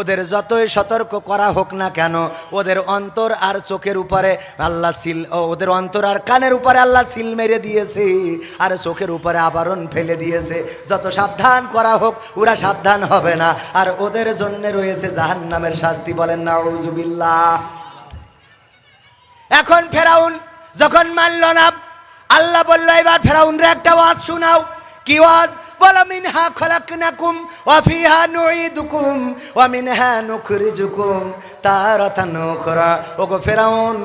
ওদের যতই সতর্ক করা হোক না কেন, ওদের অন্তর আর চোখের উপরে আল্লাহ সিল ওদের অন্তর আর কানের উপরে আল্লাহ সিল মেরে দিয়েছে, আর চোখের উপরে আবরণ ফেলে দিয়েছে। যত সাবধান করা হোক, ওরা সাবধান হবে না। আর ওদের জন্য রয়েছে জাহান্নামের শাস্তি বলেন না এখন ফেরাউন যখন মানল না, আল্লাহ বলল, এবার ফেরাউনরে একটা ওয়াজ শোনাও। কি ওয়াজ?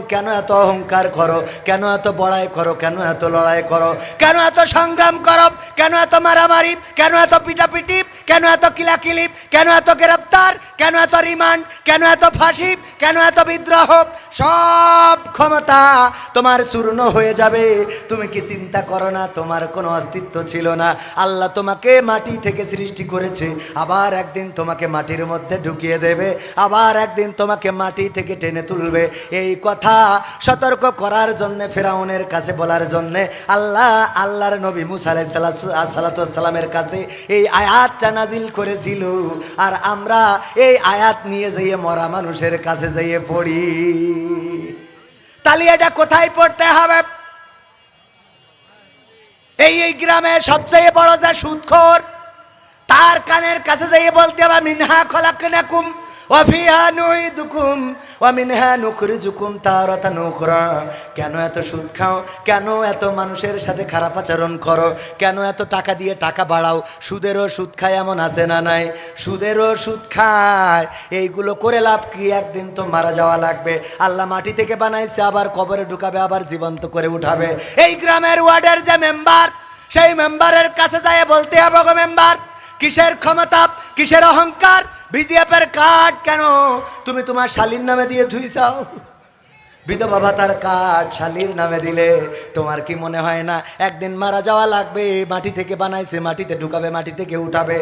কেন এত অহংকার করো কেন এত বড়াই করো কেন এত লড়াই করো কেন এত সংগ্রাম করো কেন এত মারামারি কেন এত পিটাপিটি কেন এত কিলাকিলি কেন এত গ্রেপ্তার কেন এত রিমান্ড কেন এত ফাঁসি কেন এত বিদ্রোহ সব ক্ষমতা তোমার চূর্ণ হয়ে যাবে তুমি কি চিন্তা করো না তোমার কোনো অস্তিত্ব ছিল না আল্লাহ তোমাকে মাটি থেকে সৃষ্টি করেছে, আবার একদিন তোমাকে মাটির মধ্যে ঢুকিয়ে দেবে, আবার একদিন তোমাকে মাটি থেকে টেনে তুলবে। এই কথা সতর্ক করার জন্য, ফেরাউনের কাছে বলার জন্য, আল্লাহ, আল্লাহর নবী মুসা সালাতামের কাছে এই আয়াতটা নাজিল করেছিল। আর আমরা এই আয়াত নিয়ে যাইয়ে মরা মানুষের কাছে যাইয়ে পড়ি। তাহলে এটা কোথায় পড়তে হবে? এই এই গ্রামে সবচেয়ে বড় যা সুদখোর, তার কানের কাছে যাইয়ে বলতে হবে, মিনহা খলাকনাকুম। ওয়াফিহা নুইদুকুম ওয়া মিনহা নুখরিজুকুম তারাতা নুখরা কেন এত সুদ খাও? কেন এত মানুষের সাথে খারাপ আচরণ করো? কেন এত টাকা দিয়ে টাকা বাড়াও? সুদেরও সুদ খায় এমন আছে না নাই? সুদেরও সুদ খায়। এইগুলো করে লাভ কি? একদিন তো মারা যাওয়া লাগবে। আল্লাহ মাটি থেকে বানাইছে, আবার কবরে ঢুকাবে, আবার জীবন্ত করে উঠাবে। এই গ্রামের ওয়ার্ডের যে মেম্বার, সেই মেম্বারের কাছে যায় বলতে হবে মেম্বার। কিসের ক্ষমতা, কিসের অহংকার? বিজেপের কার্ড কেন? তুমি তোমার শালীর নামে দিয়ে ধুই চাও বিধবা ভাতার কার্ড শালীর নামে দিলে তোমার কি মনে হয় না? একদিন মারা যাওয়া লাগবে, মাটি থেকে বানাইছে, মাটিতে ঢুকাবে মাটি থেকে উঠাবে।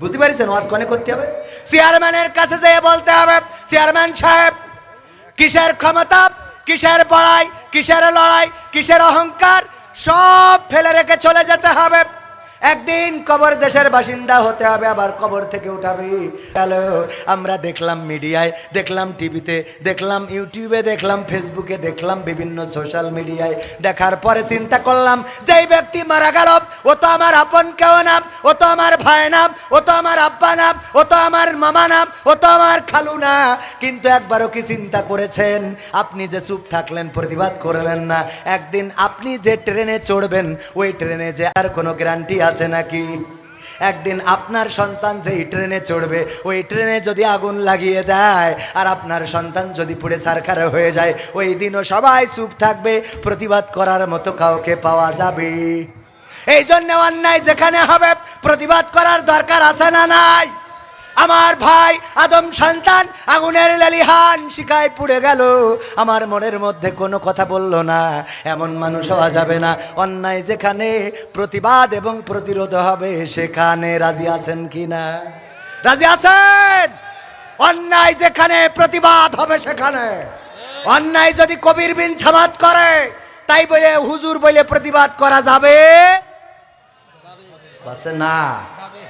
বুঝতে পারছেন ওয়াজ কনে করতে হবে? চেয়ারম্যানের কাছে যেয়ে বলতে হবে, চেয়ারম্যান সাহেব, কিসের ক্ষমতা, কিসের বড়াই, কিসের লড়াই, কিসের অহংকার? সব ফেলে রেখে চলে যেতে হবে। একদিন কবর দেশের বাসিন্দা হতে হবে, আবার কবর থেকে উঠাবে। হ্যালো, আমরা দেখলাম মিডিয়ায়, দেখলাম টিভিতে, দেখলাম ইউটিউবে, দেখলাম ফেসবুকে, দেখলাম বিভিন্ন সোশ্যাল মিডিয়ায়। দেখার পরে চিন্তা করলাম, যেই ব্যক্তি মারা গেল, ও তো আমার আপন কেউ নাম ও তো আমার ভাই নাম ও তো আমার আব্বা নাম ও তো আমার মামা নাম ও তো আমার খালু না। কিন্তু একবারও কি চিন্তা করেছেন? আপনি যে চুপ থাকলেন, প্রতিবাদ করলেন না। একদিন আপনি যে ট্রেনে চড়বেন, ওই ট্রেনে যে আর কোনো গ্যারান্টি আছে? নাকি? একদিন আপনার সন্তান যেই ট্রেনে চড়বে, ওই ট্রেনে যদি আগুন লাগিয়ে দেয়, আর আপনার সন্তান যদি পুড়ে ছারখার হয়ে যায়, ওই দিনও সবাই চুপ থাকবে, প্রতিবাদ করার মতো কাউকে পাওয়া যাবে। এই জন্য অন্যায় যেখানে হবে, প্রতিবাদ করার দরকার আছে না নাই? আমার ভাই আদম সন্তান, আগুনের লালিহান শিকায় পুড়ে গেল। আমার মনের মধ্যে কোনো কথা বলল না, এমন মানুষ হওয়া যাবে না। অন্যায় যেখানে প্রতিবাদ এবং প্রতিরোধ হবে, সেখানে রাজি আছেন কি না? রাজি আছেন? অন্যায় যেখানে প্রতিবাদ হবে, সেখানে। অন্যায় যদি কবির বিন ছামাত করে, তাই বলে হুজুর বলে প্রতিবাদ করা যাবে? না।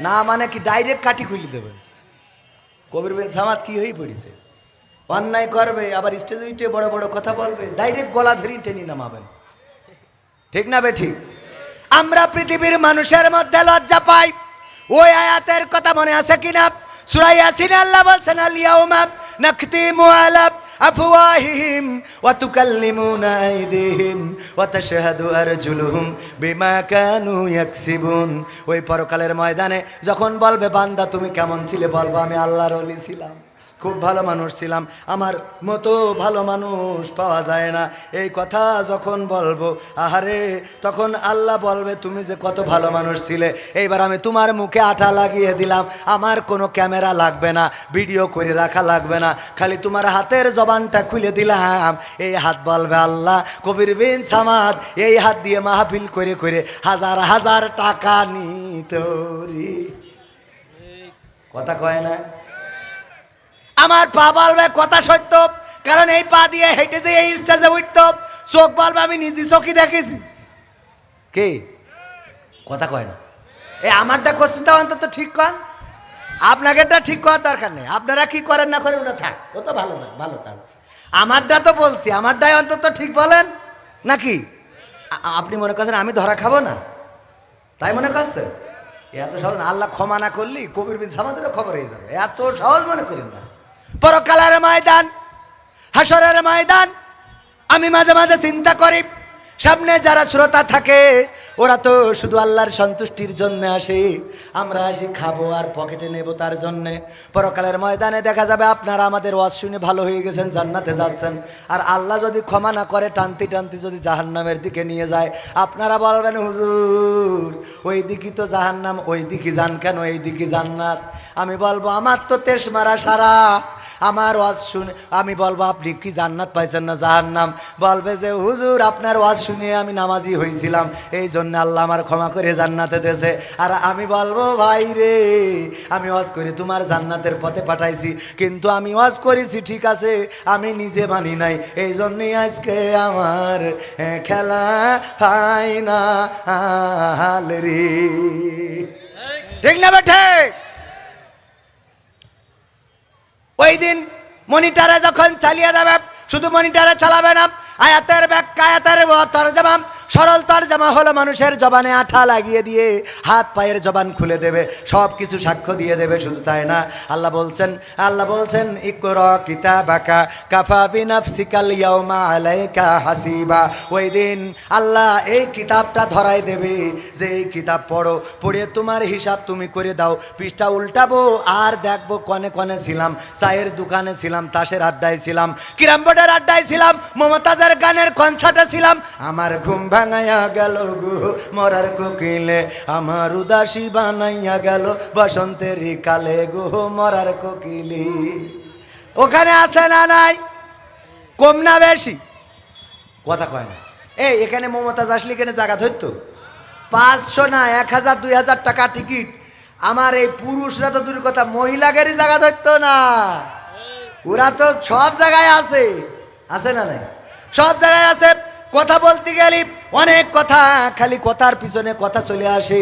না মানে কি ডাইরেক্ট কাটি খুলে দেবে কবির সামাদ কি হয়ে পড়েছে? অন্যায় করবে, আবার স্টেজে উঠে বড় বড় কথা বলবে ডাইরেক্ট গলা ধরি টেনি নামাবেন। ঠিক না বে ঠিক? আমরা পৃথিবীর মানুষের মধ্যে লজ্জা পাই। ওই আয়াতের কথা মনে আছে কিনা? সুরাই ইয়াসিন আল্লাহ বলছেন আলিয়াউমা নাখতিমু আলা আফওয়াহিহিম ওয়া তুকাল্লিমুনা আইদিহিম ওয়া তাশহাদু আরজুলুহুম বিমা কানু ইয়াকসিবুন ওই পরকালের ময়দানে যখন বলবে, বান্দা, তুমি কেমন ছিলে? বলবা, আমি আল্লাহর ওলি ছিলাম। খুব ভালো মানুষ ছিলাম। আমার মতো ভালো মানুষ পাওয়া যায় না। এই কথা যখন বলব, আহারে, তখন আল্লাহ বলবে, তুমি যে কত ভালো মানুষ ছিলে। এইবার আমি তোমার মুখে আঠা লাগিয়ে দিলাম। আমার কোনো ক্যামেরা লাগবে না, ভিডিও করে রাখা লাগবে না। খালি তোমার হাতের জবানটা খুলে দিলাম। এই হাত বলবে আল্লাহ, কবির বিন সামাদ, এই হাত দিয়ে মাহফিল করে করে হাজার হাজার টাকা নিত। কথা কয় না? আমার পা বলবে, কথা সত্য। কারণ এই পা দিয়ে হেঁটে যে এই স্টেজে উঠত। চোখ বলবে, আমি নিজে চোখই দেখেছি। কে? কথা কয় না। এই আমারটা কোশ্চেনটা অন্তত ঠিক কন আপনাকেটা ঠিক করার দরকার নেই। আপনারা কি করেন না করেন, ওটা থাক। ও তো ভালো থাক ভালো থাক আমারটা তো বলছি, আমারটাই অন্তত ঠিক বলেন। নাকি? আপনি মনে করছেন আমি ধরা খাব না? তাই মনে করছেন? এত সহজ আল্লাহ ক্ষমা না করলি কবির বিন সামাদেরও খবর হয়ে যাবে। এত সহজ মনে করেন না। পরকালের ময়দান, হাসরের ময়দান, আমি মাঝে মাঝে চিন্তা করি, সামনে যারা শ্রোতা থাকে, ওরা তো শুধু আল্লাহর সন্তুষ্টির জন্য আসে। আমরা আসি, খাব আর পকেটে নেব তার জন্যে। পরকালের ময়দানে দেখা যাবে আপনারা আমাদের শুনে ভালো হয়ে গেছেন, জান্নাতে যাচ্ছেন। আর আল্লাহ যদি ক্ষমা না করে, টানতি টানতি যদি জাহান্নামের দিকে নিয়ে যায়, আপনারা বলবেন, হুজুর, ওই দিকই তো জাহান্নাম, ওই দিকে যান কেন? এই দিকে জান্নাত। আমি বলব, আমার তো তেস মারা সারা। আমার ওয়াজ শুনে, আমি বলব, আপনি কি জান্নাত পাইছেন না জাহান্নাম? বলবে যে, হুজুর, আপনার ওয়াজ শুনে আমি নামাজি হয়েছিলাম এই জন্য আল্লাহ আমার ক্ষমা করে জান্নাতে দেছে। আর আমি বলব, ভাই রে, আমি ওয়াজ করি তোমার জান্নাতের পথে পাঠাইছি, কিন্তু আমি ওয়াজ করেছি, ঠিক আছে, আমি নিজে মানি নাই। এই জন্যই আজকে আমার খেলা ফাইনা হাল রে। ঠিক না বেঠে ওই দিন মনিটারে যখন চালিয়ে দেবে শুধু মনিটারে চালাবে না আয়াতের ব্যাখ্যা আয়াতের তরজামা সরল তরজামা হলো মানুষের জবানে আঠা লাগিয়ে দিয়ে, হাত পায়ের জবান খুলে দেবে সব কিছু সাক্ষ্য দিয়ে দেবে, শুধু তাই না? আল্লাহ বলছেন আল্লাহ বলছেন, ইকর কিতাবাকা কাফা বিনাফসিকাল ইয়াউমা আলাইকা হাসিবা। ওই দিন আল্লাহ এই কিতাবটা ধরাই দেবে, যে এই কিতাব পড়ো, পড়ে তোমার হিসাব তুমি করে দাও। পৃষ্ঠা উল্টাবো, আর দেখব, কনে কনে ছিলাম, চায়ের দোকানে ছিলাম, তাসের আড্ডায় ছিলাম কিরাম বোর্ডের আড্ডায় ছিলাম, মমতাজের গানের কনসার্টে ছিলাম, আমার ঘুম ভাঙাইয়া গেল গো মরার কোকিলে। আমার উদাসী বানাইয়া গেল বসন্তের কালে গো মরার কোকিলি। ওখানে আছে না নাই? কম না বেশি? কথা কয় না। এই, এখানে মমতাজ আসলে এখানে জায়গা ধরতো? পাঁচশো না, এক হাজার, দুই হাজার টাকা টিকিট। আমার এই পুরুষরা তো দূরের কথা মহিলাদেরই জায়গা ধরতো না। ওরা তো সব জায়গায় আছে। আছে না নাই? সব জায়গায় আছে। কথা বলতে গেলি অনেক কথা, খালি কথার পিছনে কথা চলে আসে।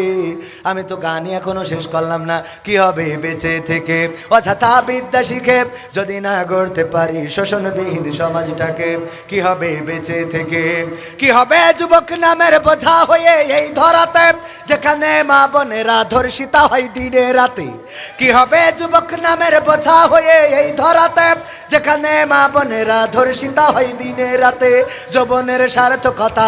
আমি তো গানই এখনও শেষ করলাম না। কি হবে বেঁচে থেকে? অযথা বিদ্যা শিখে যদি না গড়তে পারি শোষণবিহীন সমাজটাকে, কি হবে বেঁচে থেকে? কি হবে যুবক নামের বোঝা হয়ে এই ধরাতে, যেখানে মা বোনেরা ধর্ষিতা হয় দিনে রাতে? কি হবে যুবক নামের বোঝা হয়ে এই ধরাতে, যেখানে মা বোনেরা ধর্ষিতা হয় দিনে রাতে? যৌবনের সার্থকতা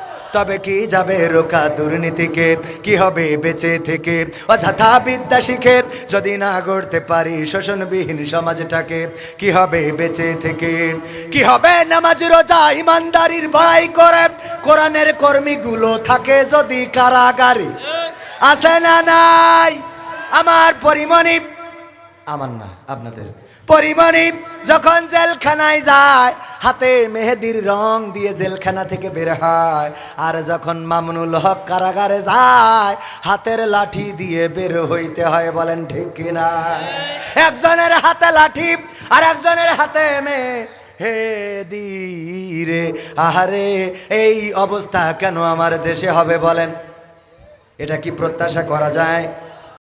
তবে কি যাবে রোকা দুর্নীতিকে? কি হবে বেঁচে থেকে? অযথা বিদ্যা শিখে যদি না গড়তে পারি শোষণবিহীন সমাজটাকে, কি হবে বেঁচে থেকে? কি হবে নামাজ রোজা ইমানদারির বড়াই করে? কোরআনের কর্মীগুলো থাকে যদি কারাগারে। আছে না নাই? আমার পরিমণি, আমার না, আপনাদের। পরিমণি যখন জেলখানায় যায়, হাতে মেহেদির রং দিয়ে জেলখানা থেকে বের হয়। আর যখন মামুনুল হক কারাগারে যায়, হাতের লাঠি দিয়ে বের হইতে হয় বলেন ঠিক কিনা একজনের হাতে লাঠি আর একজনের হাতে মেয়ে হে দিরে আহারে, এই অবস্থা কেন আমার দেশে হবে বলেন? এটা কি প্রত্যাশা করা যায়?